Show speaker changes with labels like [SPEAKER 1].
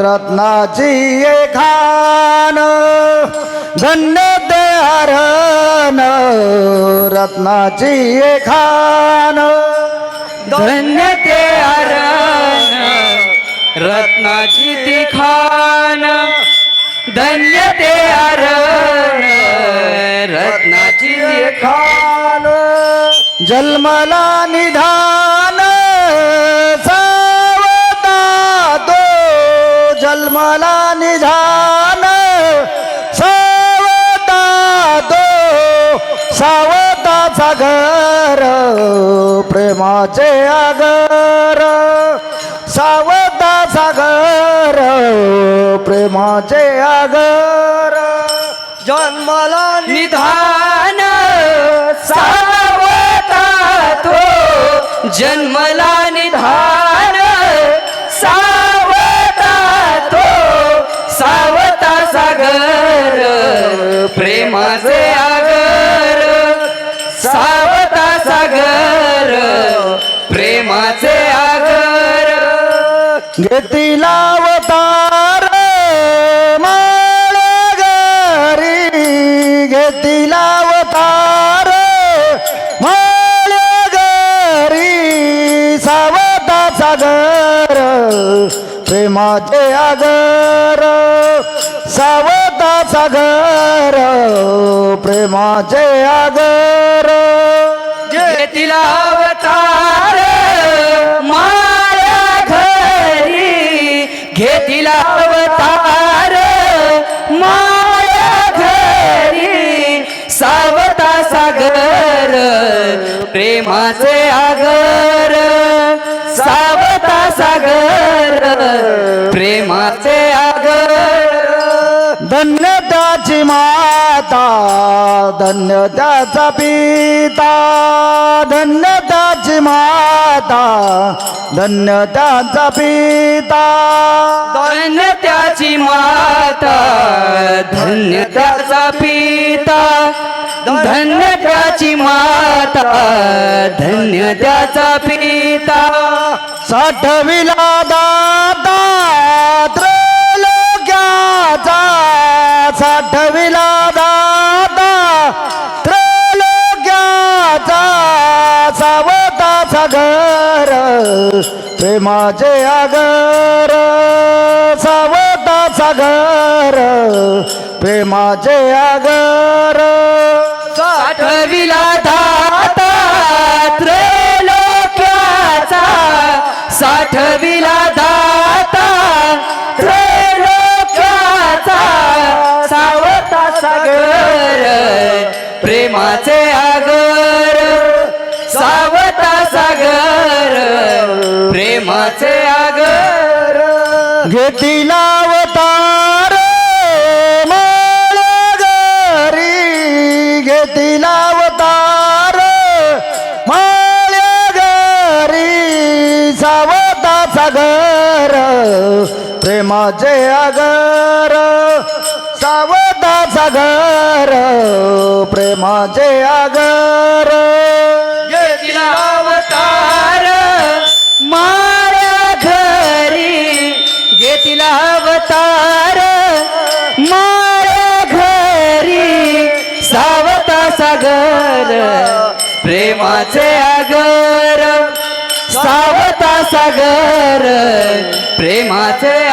[SPEAKER 1] रत्नाची ये खान धन्य ते रत्नाची ये खान
[SPEAKER 2] धन्य ते रत्नाची ती खान धन्य ते रत्नाची खान
[SPEAKER 1] जन्मला निधान जन्मला निधान सावता दो सावता सागर प्रेमाचे आगर. सावता सागर प्रेमाचे आगर. जन्मला
[SPEAKER 2] निधान सावता तो जन्मला निधान प्रेमाचे आगर सावता सागर प्रेमाचे आगर.
[SPEAKER 1] घेती अवतार माळ्या घरी. घेतीला अवतार माळ्या सावता सागर प्रेमाचे आगर सावता सागर प्रेमाचे आगर.
[SPEAKER 2] घेतील अवतार माया घरी. घेतील अवतार माया घरी. सावता सागर प्रेमाचे आगर. सावता सागर प्रेमाचे आगर
[SPEAKER 1] धन्य त्याची माता धन्य त्याचा पिता धन्य त्याची माता धन्य त्याचा पिता.
[SPEAKER 2] धन्य त्याची माता धन्य त्याचा पिता धन्य त्याची माता धन्य त्याचा पिता.
[SPEAKER 1] साठविला दाता त्रैलोक्याचा साठविला दादा त्रैलोक्याचा सावताचा घर प्रेमाचे आगर सावताचा घर प्रेमाचे आगर.
[SPEAKER 2] साठविला दादा त्रैलोक्याचा साठविला दादा सागर प्रेमाचे आगर सावता सागर प्रेमाचे आगर.
[SPEAKER 1] घेती अवतार माळ्या घरी. घेतीला अवतार माळ्या घरी. सावता सागर प्रेमाचे आगर सावता सागर प्रेमाचे आगर.
[SPEAKER 2] घेतला अवतार. माया घरी. घेतला अवतार. माया घरी. सावता सागर प्रेमाचे आगर. सावता सागर प्रेमाचे